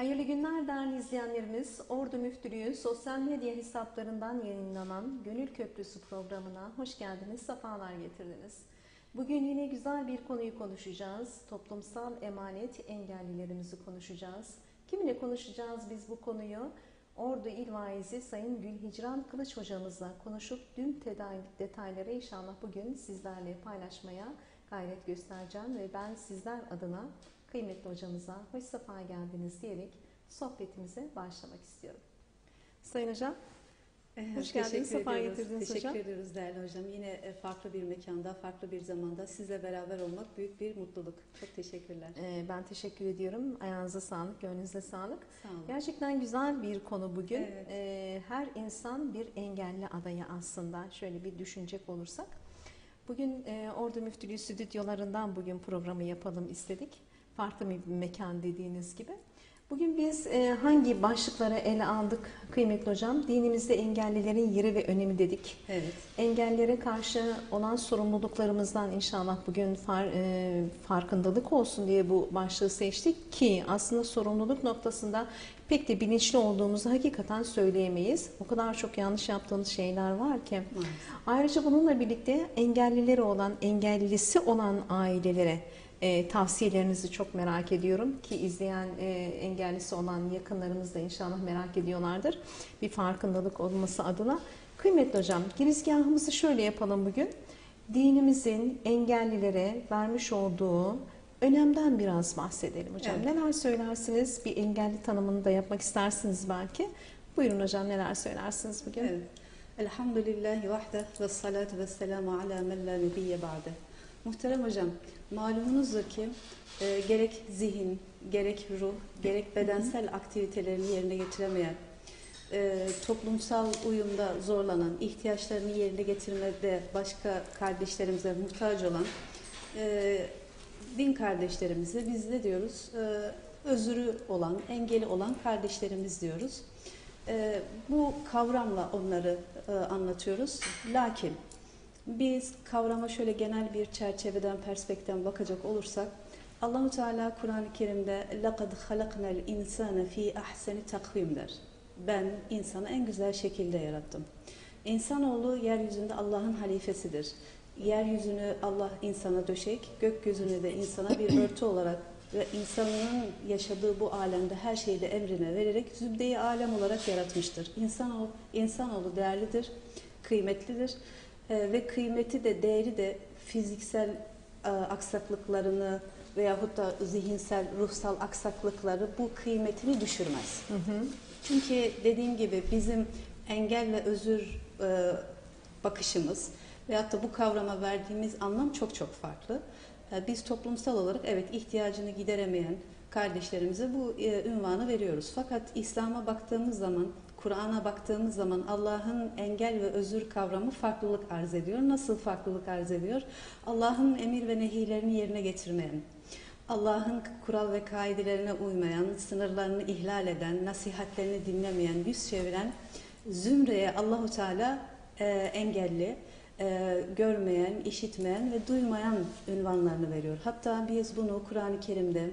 Hayırlı günler değerli izleyenlerimiz. Ordu Müftülüğü sosyal medya hesaplarından yayınlanan Gönül Köprüsü programına hoş geldiniz, sefalar getirdiniz. Bugün yine güzel bir konuyu konuşacağız. Toplumsal emanet engellilerimizi konuşacağız. Kiminle konuşacağız biz bu konuyu? Ordu İl Vaizi Sayın Gülhicran Kılıç hocamızla konuşup tüm detayları inşallah bugün sizlerle paylaşmaya gayret göstereceğim ve ben sizler adına kıymetli hocamıza hoş sefa geldiniz diyerek sohbetimize başlamak istiyorum. Sayın hocam, Ee, Hoş geldiniz, sefa getirdiniz Teşekkür hocam. ediyoruz değerli hocam. Yine e, farklı bir mekanda, farklı bir zamanda sizle beraber olmak büyük bir mutluluk. Çok teşekkürler. e, ben teşekkür ediyorum. Ayağınıza sağlık, gönlünüze sağlık. Sağ olun. Gerçekten güzel bir konu bugün. Evet. Her insan bir engelli adayı aslında. Şöyle bir düşünecek olursak. Bugün e, Ordu Müftülüğü stüdyolarından bugün programı yapalım istedik. Farklı bir mekan dediğiniz gibi. Bugün biz e, hangi başlıkları ele aldık kıymetli hocam? Dinimizde engellilerin yeri ve önemi dedik. Evet. Engellere karşı olan sorumluluklarımızdan inşallah bugün far, e, farkındalık olsun diye bu başlığı seçtik ki aslında sorumluluk noktasında pek de bilinçli olduğumuzu hakikaten söyleyemeyiz. O kadar çok yanlış yaptığımız şeyler var ki. Maalesef. Ayrıca bununla birlikte engellileri olan, engellisi olan ailelere e, tavsiyelerinizi çok merak ediyorum ki izleyen e, engellisi olan yakınlarımız da inşallah merak ediyorlardır. Bir farkındalık olması adına. Kıymetli hocam, girizgahımızı şöyle yapalım bugün. Dinimizin engellilere vermiş olduğu önemden biraz bahsedelim hocam. Evet. Neler söylersiniz? Bir engelli tanımını da yapmak istersiniz belki. Buyurun hocam neler söylersiniz bugün? Evet. Elhamdülillahi vahde ve salatu ve selamu ala men la nebiyye ba'de. Muhterem hocam, malumunuzdur ki e, gerek zihin, gerek ruh, gerek bedensel aktivitelerini yerine getiremeyen, e, toplumsal uyumda zorlanan, ihtiyaçlarını yerine getirmede başka kardeşlerimize muhtaç olan e, din kardeşlerimize biz ne diyoruz? E, özürü olan, engeli olan kardeşlerimiz diyoruz. E, bu kavramla onları e, anlatıyoruz. Lakin biz kavrama şöyle genel bir çerçeveden, perspektiften bakacak olursak, Allahu Teala Kur'an-ı Kerim'de "Laqad halaknal insane fi ahseni takvim" der. Ben insanı en güzel şekilde yarattım. İnsanoğlu yeryüzünde Allah'ın halifesidir. Yeryüzünü Allah insana döşek, gökyüzünü de insana bir örtü olarak ve insanın yaşadığı bu alemde her şeyi de emrine vererek zübdeyi alem olarak yaratmıştır. İnsanoğlu, insanoğlu değerlidir, kıymetlidir ee, ve kıymeti de değeri de fiziksel e, aksaklıklarını veyahut da zihinsel, ruhsal aksaklıkları bu kıymetini düşürmez. Hı hı. Çünkü dediğim gibi bizim engel ve özür e, bakışımız veyahut da bu kavrama verdiğimiz anlam çok çok farklı. E, biz toplumsal olarak evet ihtiyacını gideremeyen kardeşlerimize bu e, ünvanı veriyoruz. Fakat İslam'a baktığımız zaman, Kur'an'a baktığımız zaman Allah'ın engel ve özür kavramı farklılık arz ediyor. Nasıl farklılık arz ediyor? Allah'ın emir ve nehilerini yerine getirmeyen, Allah'ın kural ve kaidelerine uymayan, sınırlarını ihlal eden, nasihatlerini dinlemeyen, yüz çeviren zümreye Allahu Teala e, engelli, e, görmeyen, işitmeyen ve duymayan ünvanlarını veriyor. Hatta biz bunu Kur'an-ı Kerim'de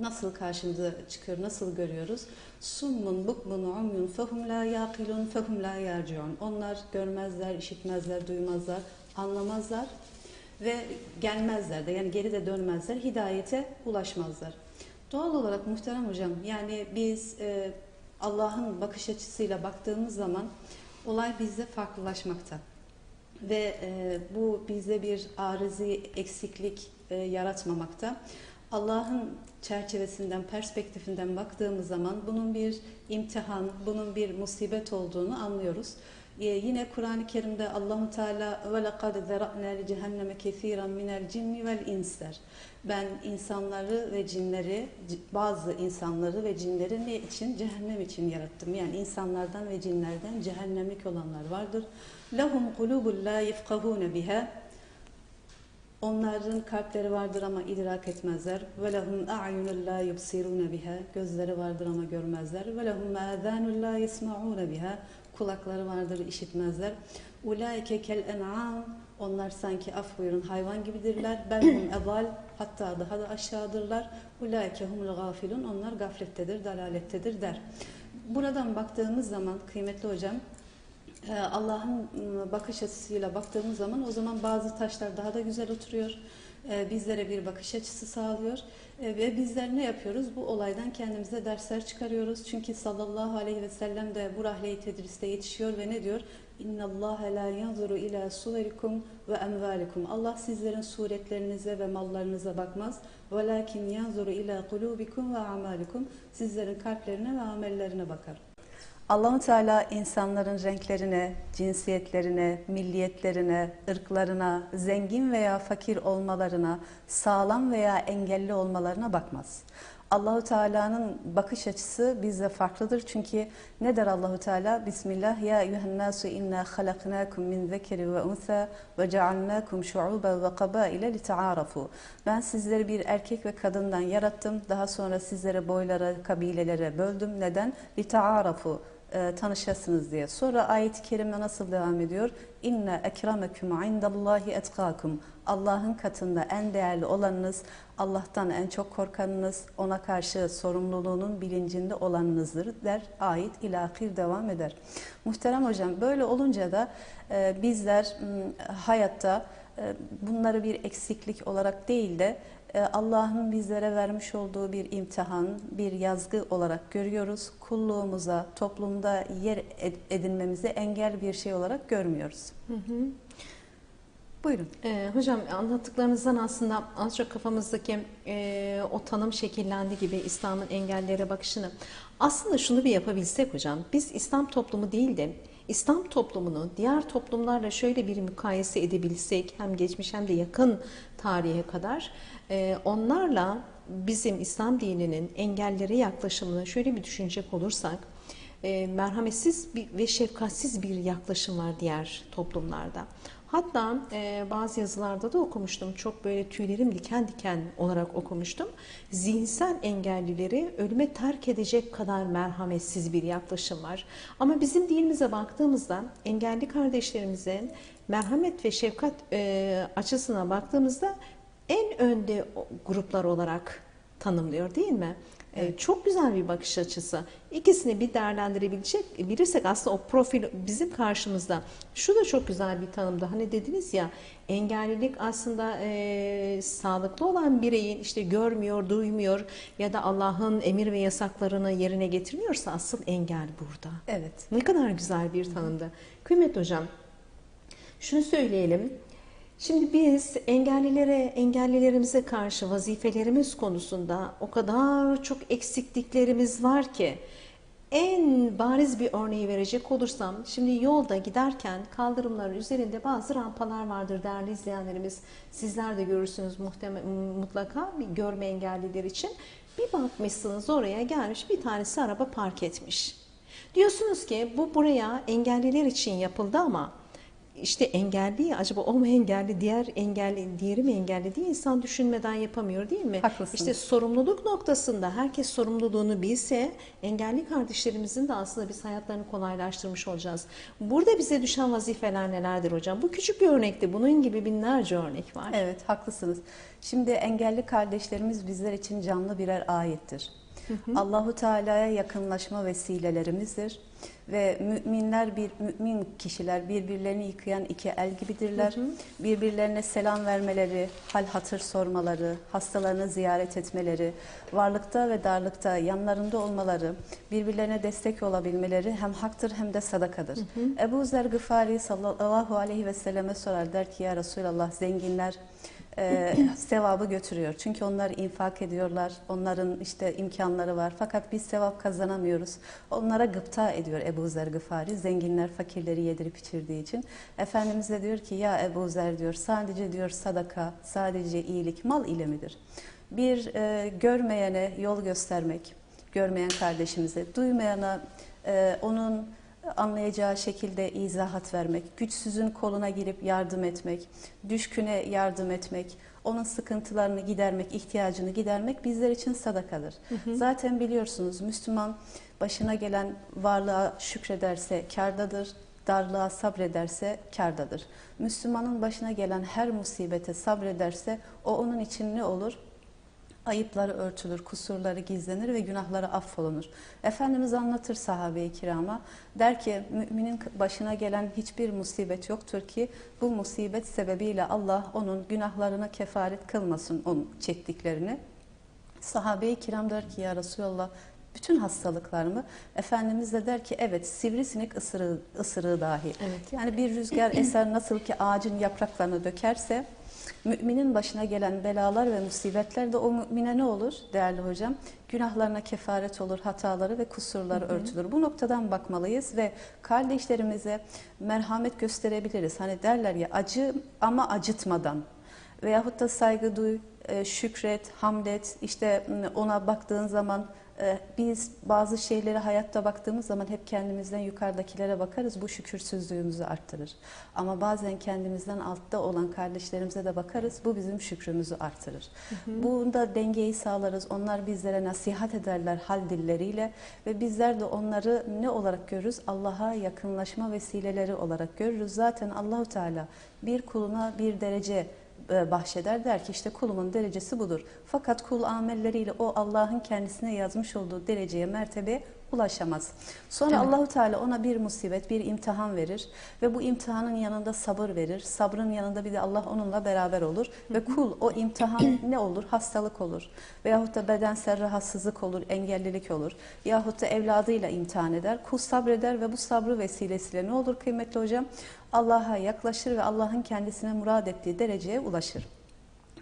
nasıl karşımıza çıkıyor, nasıl görüyoruz? Summun bukmun umyun fehum la yaqilun fehum la yarciun. Onlar görmezler, işitmezler, duymazlar, anlamazlar ve gelmezler de yani geri de dönmezler, hidayete ulaşmazlar. Doğal olarak muhterem hocam yani biz e, Allah'ın bakış açısıyla baktığımız zaman olay bizde farklılaşmakta. Ve e, bu bizde bir arızi eksiklik e, yaratmamakta. Allah'ın çerçevesinden, perspektifinden baktığımız zaman bunun bir imtihan, bunun bir musibet olduğunu anlıyoruz. Ee, yine Kur'an-ı Kerim'de Allahu Teala ve laqad zara'na li cehenneme kesiran minel cinni vel insler. Ben insanları ve cinleri, bazı insanları ve cinleri ne için? Cehennem için yarattım. Yani insanlardan ve cinlerden cehennemlik olanlar vardır. Lahum kulubun la yefkahune biha Onların kalpleri vardır ama idrak etmezler. Ve lehum a'yunun la yubsirun biha. Gözleri vardır ama görmezler. Ve lehum a'zanun la yesma'un biha. Kulakları vardır işitmezler. Ulaike kel en'am. Onlar sanki af buyurun hayvan gibidirler. Belhum ebal. Hatta daha da aşağıdırlar. Ulaike humul gafilun. Onlar gaflettedir, dalalettedir der. Buradan baktığımız zaman kıymetli hocam Allah'ın ıı, bakış açısıyla baktığımız zaman o zaman bazı taşlar daha da güzel oturuyor. Ee, Bizlere bir bakış açısı sağlıyor. Ee, Ve bizler ne yapıyoruz? Bu olaydan kendimize dersler çıkarıyoruz. Çünkü sallallahu aleyhi ve sellem de bu rahle-i tedriste yetişiyor ve ne diyor? İnna Allah la yanzuru ila suverikum ve emvalikum. Allah sizlerin suretlerinize ve mallarınıza bakmaz. Yanzuru ila kulubikum ve amalikum. Sizlerin kalplerine ve amellerine bakar. Allahu Teala insanların renklerine, cinsiyetlerine, milliyetlerine, ırklarına, zengin veya fakir olmalarına, sağlam veya engelli olmalarına bakmaz. Allahu Teala'nın bakış açısı bizde farklıdır. Çünkü ne der Allahu Teala? Bismillah ya eyyuhen nasu inna halaknakum min zekeri ve unsa ve cealnakum şu'uben ve kabaile li ta'arafu. Ben sizleri bir erkek ve kadından yarattım. Daha sonra sizlere boylara, kabilelere böldüm. Neden? Li ta'arafu e, tanışasınız diye. Sonra ayet-i kerime nasıl devam ediyor? İnne ekrameküm indallahi etkakum. Allah'ın katında en değerli olanınız, Allah'tan en çok korkanınız, ona karşı sorumluluğunun bilincinde olanınızdır der. Ayet ilahir devam eder. Muhterem hocam böyle olunca da e, bizler m, hayatta e, bunları bir eksiklik olarak değil de Allah'ın bizlere vermiş olduğu bir imtihan, bir yazgı olarak görüyoruz. Kulluğumuza, toplumda yer ed- edinmemize engel bir şey olarak görmüyoruz. Buyurun. Ee, hocam anlattıklarınızdan aslında az çok kafamızdaki e, o tanım şekillendi gibi İslam'ın engellere bakışını. Aslında şunu bir yapabilsek hocam, biz İslam toplumu değil de İslam toplumunu diğer toplumlarla şöyle bir mukayese edebilsek hem geçmiş hem de yakın tarihe kadar e, onlarla bizim İslam dininin engellere yaklaşımını şöyle bir düşünecek olursak e, merhametsiz ve şefkatsiz bir yaklaşım var diğer toplumlarda. Hatta e, bazı yazılarda da okumuştum. Çok böyle tüylerim diken diken olarak okumuştum. Zihinsel engellileri ölüme terk edecek kadar merhametsiz bir yaklaşım var. Ama bizim dinimize baktığımızda engelli kardeşlerimize merhamet ve şefkat e, açısına baktığımızda en önde gruplar olarak tanımlıyor değil mi? Ee, Çok güzel bir bakış açısı. İkisini bir değerlendirebilecek bilirsek aslında o profil bizim karşımızda. Şu da çok güzel bir tanımdı. Hani dediniz ya engellilik aslında e, sağlıklı olan bireyin işte görmüyor, duymuyor ya da Allah'ın emir ve yasaklarını yerine getirmiyorsa asıl engel burada. Evet. Ne kadar güzel bir tanımdı. Kıymetli hocam, şunu söyleyelim. Şimdi biz engellilere, engellilerimize karşı vazifelerimiz konusunda o kadar çok eksikliklerimiz var ki en bariz bir örneği verecek olursam şimdi yolda giderken kaldırımların üzerinde bazı rampalar vardır değerli izleyenlerimiz. Sizler de görürsünüz mutlaka görme engelliler için. Bir bakmışsınız oraya gelmiş bir tanesi araba park etmiş. Diyorsunuz ki bu buraya engelliler için yapıldı ama işte engelli acaba o mu engelli diğer engelli diğeri mi engelli diye insan düşünmeden yapamıyor değil mi? Haklısınız. İşte sorumluluk noktasında herkes sorumluluğunu bilse engelli kardeşlerimizin de aslında biz hayatlarını kolaylaştırmış olacağız. Burada bize düşen vazifeler nelerdir hocam? Bu küçük bir örnekti. Bunun gibi binlerce örnek var. Evet, haklısınız. Şimdi engelli kardeşlerimiz bizler için canlı birer ayettir. Allahu Teala'ya yakınlaşma vesilelerimizdir ve müminler bir mümin kişiler birbirlerini yıkayan iki el gibidirler. Birbirlerine selam vermeleri, hal hatır sormaları, hastalarını ziyaret etmeleri, varlıkta ve darlıkta yanlarında olmaları, birbirlerine destek olabilmeleri hem haktır hem de sadakadır. Ebu Zer Gıfari sallallahu aleyhi ve selleme sorar der ki ya Resulallah zenginler e, sevabı götürüyor. Çünkü onlar infak ediyorlar. Onların işte imkanları var. Fakat biz sevap kazanamıyoruz. Onlara gıpta ediyor Ebu Zer Gıfari. Zenginler fakirleri yedirip içirdiği için. Efendimiz de diyor ki ya Ebu Zer diyor sadece diyor sadaka, sadece iyilik mal ile midir? Bir e, görmeyene yol göstermek, görmeyen kardeşimize, duymayana e, onun anlayacağı şekilde izahat vermek, güçsüzün koluna girip yardım etmek, düşküne yardım etmek, onun sıkıntılarını gidermek, ihtiyacını gidermek bizler için sadakadır. Zaten biliyorsunuz Müslüman başına gelen varlığa şükrederse kardadır, darlığa sabrederse kardadır. Müslümanın başına gelen her musibete sabrederse o onun için ne olur? Ayıpları örtülür, kusurları gizlenir ve günahları affolunur. Efendimiz anlatır sahabe-i kirama. Der ki müminin başına gelen hiçbir musibet yoktur ki bu musibet sebebiyle Allah onun günahlarına kefaret kılmasın onun çektiklerini. Sahabe-i kiram der ki ya Resulallah bütün hastalıklarımı Efendimiz de der ki evet sivrisinek ısırığı, ısırığı dahi. Evet. Yani bir rüzgar eser nasıl ki ağacın yapraklarını dökerse müminin başına gelen belalar ve musibetler de o mümine ne olur değerli hocam? Günahlarına kefaret olur, hataları ve kusurları örtülür. Bu noktadan bakmalıyız ve kardeşlerimize merhamet gösterebiliriz. Hani derler ya acı ama acıtmadan veyahut da saygı duy, e, şükret, hamlet, işte ona baktığın zaman biz bazı şeyleri hayatta baktığımız zaman hep kendimizden yukarıdakilere bakarız. Bu şükürsüzlüğümüzü arttırır. Ama bazen kendimizden altta olan kardeşlerimize de bakarız. Bu bizim şükrümüzü artırır. Bunda dengeyi sağlarız. Onlar bizlere nasihat ederler hal dilleriyle ve bizler de onları ne olarak görürüz? Allah'a yakınlaşma vesileleri olarak görürüz. Zaten Allahu Teala bir kuluna bir derece bahşeder der ki işte kulumun derecesi budur. Fakat kul amelleriyle o Allah'ın kendisine yazmış olduğu dereceye, mertebeye ulaşamaz. Sonra Evet. Allahu Teala ona bir musibet, bir imtihan verir ve bu imtihanın yanında sabır verir. Sabrın yanında bir de Allah onunla beraber olur ve kul o imtihan ne olur? Hastalık olur. Veyahut da bedensel rahatsızlık olur, engellilik olur. Yahut da evladıyla imtihan eder. Kul sabreder ve bu sabrı vesilesiyle ne olur kıymetli hocam? Allah'a yaklaşır ve Allah'ın kendisine murad ettiği dereceye ulaşır.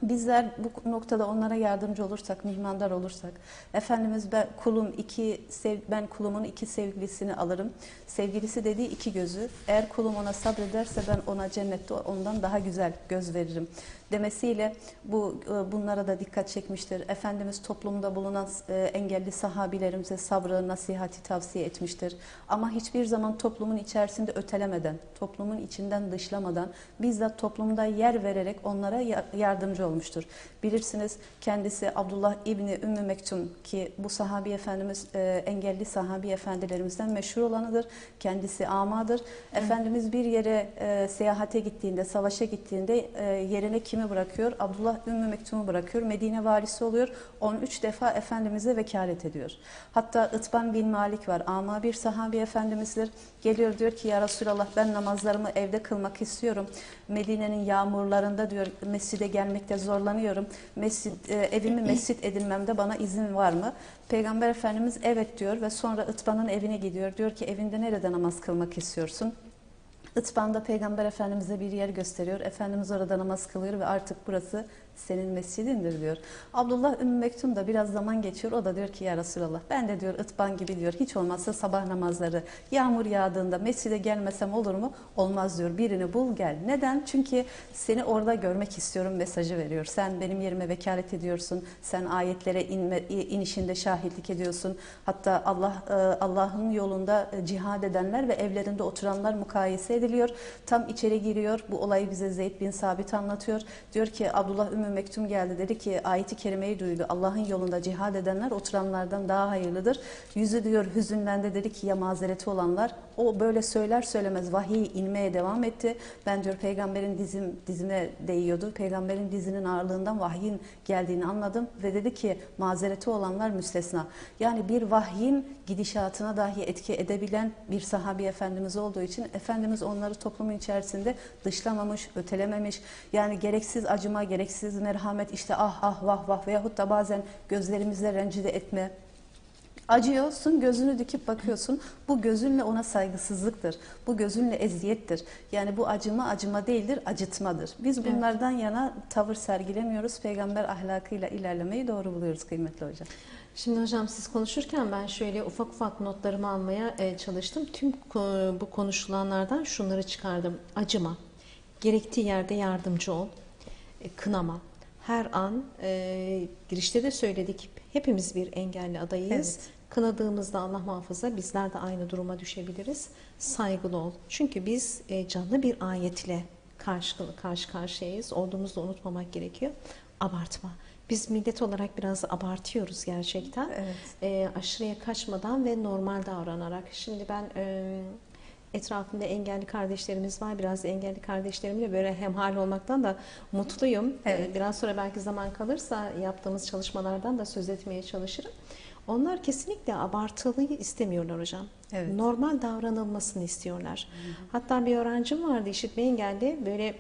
Bizler bu noktada onlara yardımcı olursak, mihmandar olursak, Efendimiz ben kulum iki sev, ben kulumun iki sevgilisini alırım. Sevgilisi dediği iki gözü. Eğer kulum ona sabrederse ben ona cennette ondan daha güzel göz veririm demesiyle bu e, bunlara da dikkat çekmiştir. Efendimiz toplumda bulunan e, engelli sahabilerimize sabrı, nasihati tavsiye etmiştir. Ama hiçbir zaman toplumun içerisinde ötelemeden, toplumun içinden dışlamadan bizzat toplumda yer vererek onlara ya- yardımcı olmuştur. Bilirsiniz kendisi Abdullah İbni Ümmü Mektum ki bu sahabi efendimiz e, engelli sahabi efendilerimizden meşhur olanıdır. Kendisi amadır. Efendimiz bir yere e, seyahate gittiğinde, savaşa gittiğinde e, yerine kimi bırakıyor? Abdullah Ümmü Mektum'u bırakıyor. Medine valisi oluyor. 13 defa Efendimiz'e vekalet ediyor. Hatta Itban bin Malik var. Ama bir sahabi efendimizdir. Geliyor diyor ki ya Resulallah ben namazlarımı evde kılmak istiyorum. Medine'nin yağmurlarında diyor mescide gelmekte zorlanıyorum. Mescid, e, evimi mescit edinmemde bana izin var mı? Peygamber Efendimiz evet diyor ve sonra Itban'ın evine gidiyor. Diyor ki evinde nerede namaz kılmak istiyorsun? Itban'da Peygamber Efendimiz'e bir yer gösteriyor. Efendimiz orada namaz kılıyor ve artık burası senin mescidindir diyor. Abdullah Ümmü Mektum da biraz zaman geçiyor. O da diyor ki ya Resulallah ben de diyor Itban gibi diyor hiç olmazsa sabah namazları yağmur yağdığında mescide gelmesem olur mu? Olmaz diyor. Birini bul gel. Neden? Çünkü seni orada görmek istiyorum mesajı veriyor. Sen benim yerime vekalet ediyorsun. Sen ayetlere inme, inişinde şahitlik ediyorsun. Hatta Allah e, Allah'ın yolunda e, cihad edenler ve evlerinde oturanlar mukayese ediliyor. Tam içeri giriyor. Bu olayı bize Zeyd bin Sabit anlatıyor. Diyor ki Abdullah Ümmü Mektum geldi. Dedi ki ayeti kerimeyi duydu. Allah'ın yolunda cihad edenler oturanlardan daha hayırlıdır. Yüzü diyor hüzünlendi. Dedi ki ya mazereti olanlar. O böyle söyler söylemez vahiy inmeye devam etti. Ben diyor peygamberin dizim dizime değiyordu. Peygamberin dizinin ağırlığından vahyin geldiğini anladım ve dedi ki mazereti olanlar müstesna. Yani bir vahyin gidişatına dahi etki edebilen bir sahabi efendimiz olduğu için efendimiz onları toplumun içerisinde dışlamamış, ötelememiş. Yani gereksiz acıma, gereksiz merhamet işte ah ah vah vah veyahut da bazen gözlerimizle rencide etme, Acıyorsun, gözünü dikip bakıyorsun. Bu gözünle ona saygısızlıktır. Bu gözünle eziyettir. Yani bu acıma acıma değildir, acıtmadır. Biz Evet. bunlardan yana tavır sergilemiyoruz. Peygamber ahlakıyla ilerlemeyi doğru buluyoruz kıymetli hocam. Şimdi hocam siz konuşurken ben şöyle ufak ufak notlarımı almaya e, çalıştım. Tüm bu konuşulanlardan şunları çıkardım. Acıma, gerektiği yerde yardımcı ol, e, kınama. Her an e, girişte de söyledik Hepimiz bir engelli adayız. Evet. Kınadığımızda Allah muhafaza bizler de aynı duruma düşebiliriz. Saygılı ol. Çünkü biz e, canlı bir ayetle karşı, karşı karşıyayız. Olduğumuzu unutmamak gerekiyor. Abartma. Biz millet olarak biraz abartıyoruz gerçekten. Evet. E, aşırıya kaçmadan ve normal davranarak. Şimdi ben e, etrafımda engelli kardeşlerimiz var. Biraz engelli kardeşlerimle böyle hemhal olmaktan da mutluyum. Evet. E, biraz sonra belki zaman kalırsa yaptığımız çalışmalardan da söz etmeye çalışırım. Onlar kesinlikle abartılıyı istemiyorlar hocam. Evet. Normal davranılmasını istiyorlar. Hatta bir öğrencim vardı işitme engelli böyle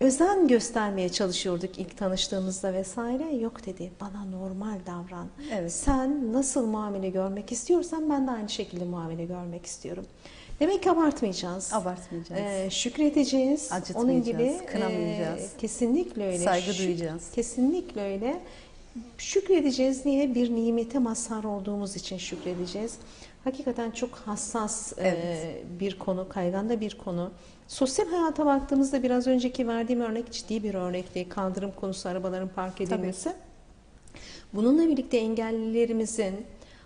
özen göstermeye çalışıyorduk ilk tanıştığımızda vesaire. Yok dedi bana normal davran. Evet. Sen nasıl muamele görmek istiyorsan ben de aynı şekilde muamele görmek istiyorum. Demek ki abartmayacağız. Abartmayacağız. Ee, şükredeceğiz. Onun gibi kınamayacağız. e, kesinlikle öyle. Saygı Şük- duyacağız. Kesinlikle öyle. Şükredeceğiz. Niye? Bir nimete mazhar olduğumuz için şükredeceğiz. Hakikaten çok hassas e, Evet. bir konu, kaygan da bir konu. Sosyal hayata baktığımızda biraz önceki verdiğim örnek ciddi bir örnekti. Kaldırım konusu, arabaların park edilmesi. Bununla birlikte engellilerimizin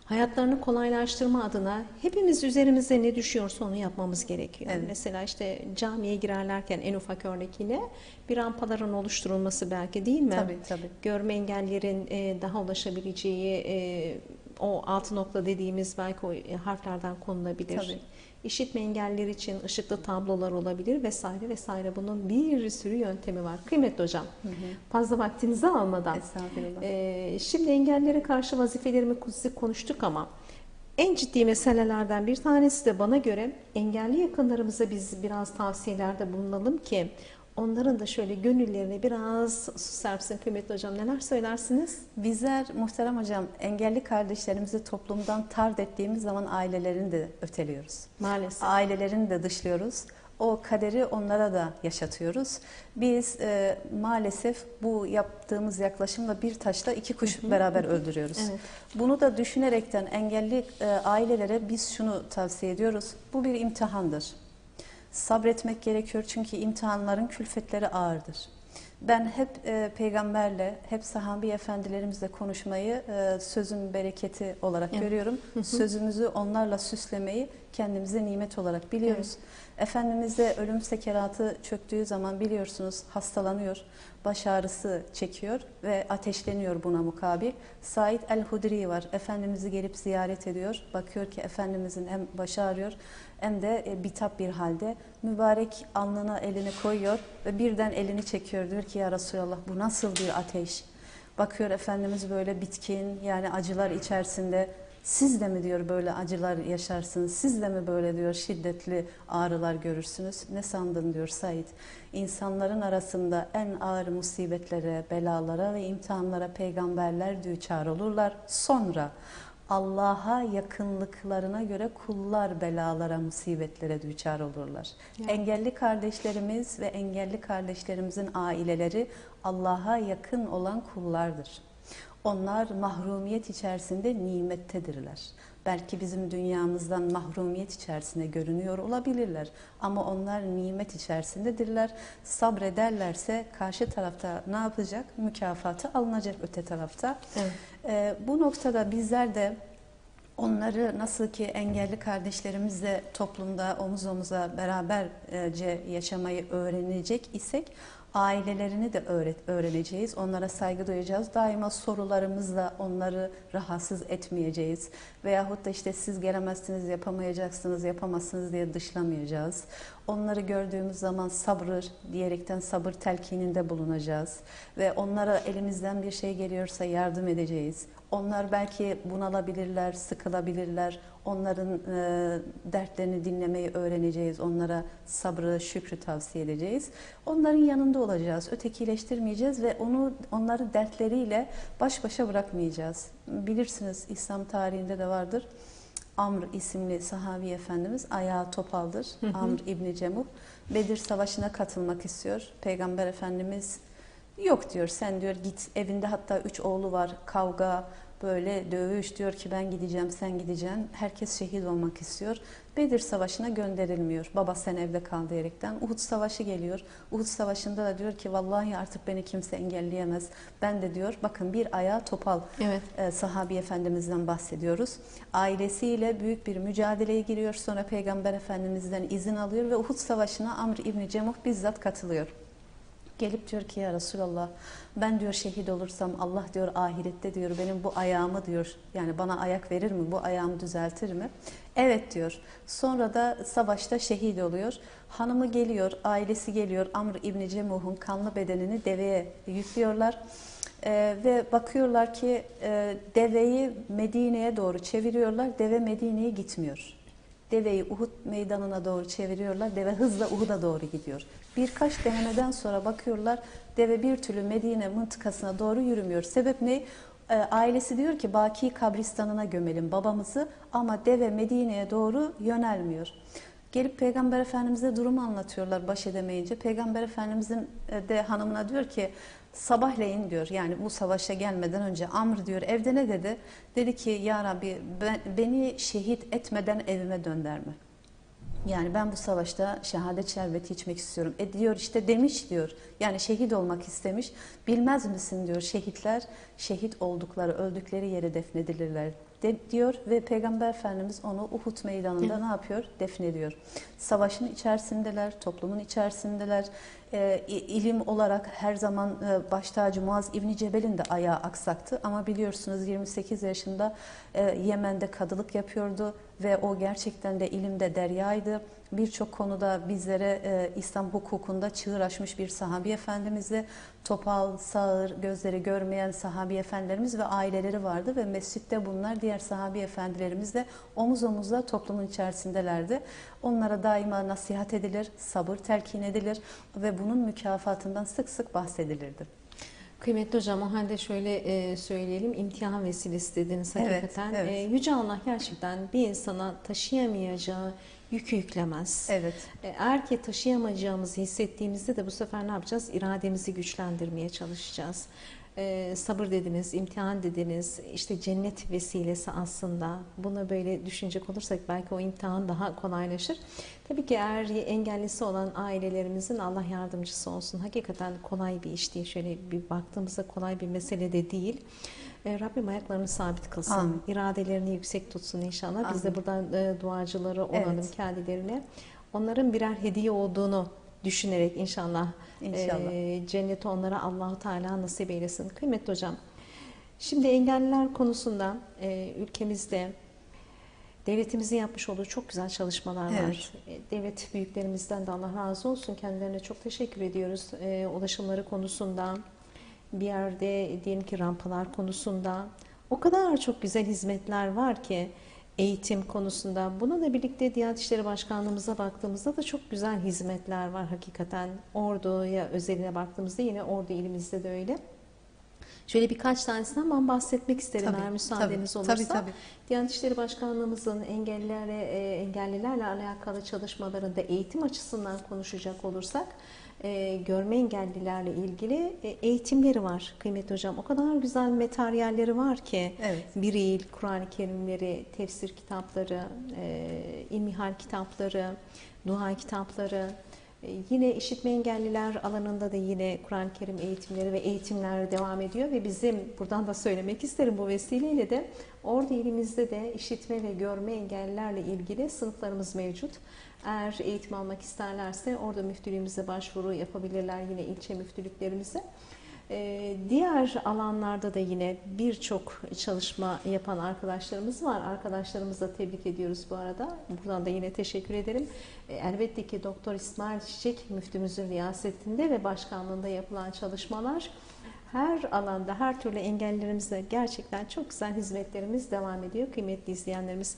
hayatlarını kolaylaştırma adına hepimiz üzerimize ne düşüyorsa onu yapmamız gerekiyor. Evet. Mesela işte camiye girerlerken en ufak örnekiyle bir rampaların oluşturulması belki değil mi? Tabii tabii. Görme engellerin daha ulaşabileceği o altı nokta dediğimiz belki o e, harflerden konulabilir. Tabii. İşitme engelliler için ışıklı tablolar olabilir vesaire vesaire. Bunun bir sürü yöntemi var. Kıymetli hocam, Hı hı. fazla vaktinizi almadan ee, şimdi engellere karşı vazifelerimi konuştuk ama en ciddi meselelerden bir tanesi de bana göre engelli yakınlarımıza biz biraz tavsiyelerde bulunalım ki onların da şöyle gönüllerine biraz su serpsin. Kıymetli hocam neler söylersiniz? Bizler muhterem hocam engelli kardeşlerimizi toplumdan tard ettiğimiz zaman ailelerini de öteliyoruz. Maalesef. Ailelerini de dışlıyoruz. O kaderi onlara da yaşatıyoruz. Biz e, maalesef bu yaptığımız yaklaşımla bir taşla iki kuş beraber öldürüyoruz. Evet. Bunu da düşünerekten engelli e, ailelere biz şunu tavsiye ediyoruz. Bu bir imtihandır. Sabretmek gerekiyor çünkü imtihanların külfetleri ağırdır. Ben hep e, peygamberle, hep sahabi efendilerimizle konuşmayı e, sözün bereketi olarak Evet. görüyorum. Sözümüzü onlarla süslemeyi kendimize nimet olarak biliyoruz. Efendimiz de ölüm sekeratı çöktüğü zaman biliyorsunuz hastalanıyor, baş ağrısı çekiyor ve ateşleniyor buna mukabil. Said el-Hudri var. Efendimiz'i gelip ziyaret ediyor. Bakıyor ki Efendimizin hem başı ağrıyor hem de e, bitap bir halde. Mübarek alnına elini koyuyor ve birden elini çekiyor. Diyor ki ya Resulallah bu nasıl bir ateş? Bakıyor Efendimiz böyle bitkin yani acılar içerisinde. Siz de mi diyor böyle acılar yaşarsınız? Siz de mi böyle diyor şiddetli ağrılar görürsünüz? Ne sandın diyor Said. İnsanların arasında en ağır musibetlere, belalara ve imtihanlara peygamberler düçar olurlar. Sonra Allah'a yakınlıklarına göre kullar belalara, musibetlere düçar olurlar. Ya. Engelli kardeşlerimiz ve engelli kardeşlerimizin aileleri Allah'a yakın olan kullardır. Onlar mahrumiyet içerisinde nimettedirler. Belki bizim dünyamızdan mahrumiyet içerisinde görünüyor olabilirler ama onlar nimet içerisindedirler. Sabrederlerse karşı tarafta ne yapacak? Mükafatı alınacak öte tarafta. Evet. Ee, bu noktada bizler de onları nasıl ki engelli kardeşlerimizle toplumda omuz omuza beraberce yaşamayı öğrenecek isek ailelerini de öğret, öğreneceğiz. Onlara saygı duyacağız. Daima sorularımızla onları rahatsız etmeyeceğiz. Veyahut da işte siz gelemezsiniz, yapamayacaksınız, yapamazsınız diye dışlamayacağız. Onları gördüğümüz zaman sabrır diyerekten sabır telkininde bulunacağız. Ve onlara elimizden bir şey geliyorsa yardım edeceğiz. Onlar belki bunalabilirler, sıkılabilirler. Onların e, dertlerini dinlemeyi öğreneceğiz. Onlara sabrı, şükrü tavsiye edeceğiz. Onların yanında olacağız. Ötekileştirmeyeceğiz ve onu onları dertleriyle baş başa bırakmayacağız. Bilirsiniz İslam tarihinde de vardır. Amr isimli sahabi efendimiz ayağı topaldır. Amr İbni Cemuh. Bedir Savaşı'na katılmak istiyor. Peygamber Efendimiz yok diyor sen diyor git evinde hatta üç oğlu var kavga böyle dövüş diyor ki ben gideceğim sen gideceksin. Herkes şehit olmak istiyor. Bedir Savaşı'na gönderilmiyor. Baba sen evde kal diyerekten. Uhud Savaşı geliyor. Uhud Savaşı'nda da diyor ki vallahi artık beni kimse engelleyemez. Ben de diyor bakın bir ayağı topal Evet. e, sahabi efendimizden bahsediyoruz. Ailesiyle büyük bir mücadeleye giriyor. Sonra Peygamber Efendimizden izin alıyor ve Uhud Savaşı'na Amr İbni Cemuh bizzat katılıyor. Gelip diyor ki ya Resulallah ben diyor şehit olursam Allah diyor ahirette diyor benim bu ayağımı diyor yani bana ayak verir mi bu ayağımı düzeltir mi? Evet diyor. Sonra da savaşta şehit oluyor. Hanımı geliyor, ailesi geliyor. Amr İbni Cemuh'un kanlı bedenini deveye yüklüyorlar. Ee, ve bakıyorlar ki e, deveyi Medine'ye doğru çeviriyorlar. Deve Medine'ye gitmiyor. Deveyi Uhud meydanına doğru çeviriyorlar. Deve hızla Uhud'a doğru gidiyor. Birkaç denemeden sonra bakıyorlar deve bir türlü Medine mıntıkasına doğru yürümüyor. Sebep ne? Ee, ailesi diyor ki Baki kabristanına gömelim babamızı ama deve Medine'ye doğru yönelmiyor. Gelip Peygamber Efendimiz'e durumu anlatıyorlar baş edemeyince. Peygamber Efendimiz'in e, de hanımına diyor ki sabahleyin diyor yani bu savaşa gelmeden önce Amr diyor evde ne dedi? Dedi ki ya Rabbi ben, beni şehit etmeden evime dönderme. Yani ben bu savaşta şehadet şerbeti içmek istiyorum. E diyor işte demiş diyor. Yani şehit olmak istemiş. Bilmez misin diyor şehitler şehit oldukları, öldükleri yere defnedilirler de, diyor ve Peygamber Efendimiz onu Uhud meydanında Evet. ne yapıyor? Defnediyor. Savaşın içerisindeler, toplumun içerisindeler. E, ilim olarak her zaman e, baş tacı Muaz İbni Cebel'in de ayağı aksaktı. Ama biliyorsunuz 28 yaşında e, Yemen'de kadılık yapıyordu ve o gerçekten de ilimde deryaydı. Birçok konuda bizlere e, İslam hukukunda çığır açmış bir sahabi efendimizle topal, sağır, gözleri görmeyen sahabi efendilerimiz ve aileleri vardı ve mescitte bunlar diğer sahabi efendilerimizle omuz omuzla toplumun içerisindelerdi. Onlara daima nasihat edilir, sabır telkin edilir ve bunun mükafatından sık sık bahsedilirdi. Kıymetli hocam o halde şöyle e, söyleyelim imtihan vesilesi Evet, hakikaten. evet. E, Yüce Allah gerçekten bir insana taşıyamayacağı yükü yüklemez. Evet. E, Eğer ki taşıyamayacağımızı hissettiğimizde de bu sefer ne yapacağız? İrademizi güçlendirmeye çalışacağız. E, sabır dediniz, imtihan dediniz, işte cennet vesilesi aslında. Bunu böyle düşünecek olursak belki o imtihan daha kolaylaşır. Tabii ki eğer engellisi olan ailelerimizin Allah yardımcısı olsun. Hakikaten kolay bir iş değil. Şöyle bir baktığımızda kolay bir mesele de değil. E, Rabbim ayaklarını sabit kılsın. Amin. İradelerini yüksek tutsun inşallah. Biz de Amin. buradan e, duacıları olalım Evet. kendilerine. Onların birer hediye olduğunu düşünerek inşallah, İnşallah. e, cenneti onlara Allahu Teala nasip eylesin. Kıymetli hocam. Şimdi engelliler konusunda e, ülkemizde devletimizin yapmış olduğu çok güzel çalışmalar var. Evet. E, Devlet büyüklerimizden de Allah razı olsun. Kendilerine çok teşekkür ediyoruz. E, ulaşımları konusunda, bir yerde diyelim ki rampalar konusunda o kadar çok güzel hizmetler var ki eğitim konusunda. Bununla birlikte Diyanet İşleri Başkanlığımıza baktığımızda da çok güzel hizmetler var hakikaten. Ordu'ya özeline baktığımızda yine Ordu ilimizde de öyle. Şöyle birkaç tanesinden ben bahsetmek isterim Tabii, eğer müsaadeniz tabii, olursa. tabii, tabii. Diyanet İşleri Başkanlığımızın engellilere, engellilerle alakalı çalışmalarında eğitim açısından konuşacak olursak e, görme engellilerle ilgili e, eğitimleri var kıymetli hocam. O kadar güzel materyalleri var ki Evet. Biril, Kur'an-ı Kerimleri, tefsir kitapları, e, ilmihal kitapları, dua kitapları, Yine işitme engelliler alanında da yine Kur'an-ı Kerim eğitimleri ve eğitimler devam ediyor ve bizim buradan da söylemek isterim bu vesileyle de orada ilimizde de işitme ve görme engellilerle ilgili sınıflarımız mevcut. Eğer eğitim almak isterlerse orada müftülüğümüze başvuru yapabilirler yine ilçe müftülüklerimize. Ee, diğer alanlarda da yine birçok çalışma yapan arkadaşlarımız var. Arkadaşlarımızı da tebrik ediyoruz bu arada. Buradan da yine teşekkür ederim. Ee, elbette ki Doktor İsmail Çiçek müftümüzün riyasetinde ve başkanlığında yapılan çalışmalar her alanda, her türlü engellilerimize gerçekten çok güzel hizmetlerimiz devam ediyor kıymetli izleyenlerimiz.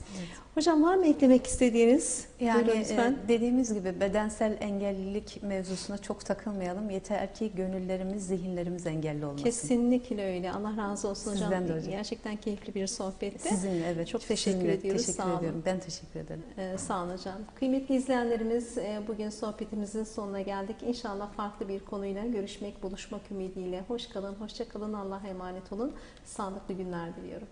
Hocam var mı eklemek istediğiniz? Yani e, dediğimiz gibi bedensel engellilik mevzusuna çok takılmayalım. Yeter ki gönüllerimiz, zihinlerimiz engelli olmasın. Kesinlikle öyle. Allah razı olsun hocam. Sizden de hocam. Gerçekten keyifli bir sohbetti. Sizinle evet. Çok teşekkür sizinle ediyoruz. Teşekkür Sağ olun. ediyorum. Ben teşekkür ederim. Ee, sağ olun hocam. Kıymetli izleyenlerimiz e, bugün sohbetimizin sonuna geldik. İnşallah farklı bir konuyla görüşmek, buluşmak ümidiyle. Hoş kalın. Kalın, hoşça kalın. Allah'a emanet olun. Sağlıklı günler diliyorum.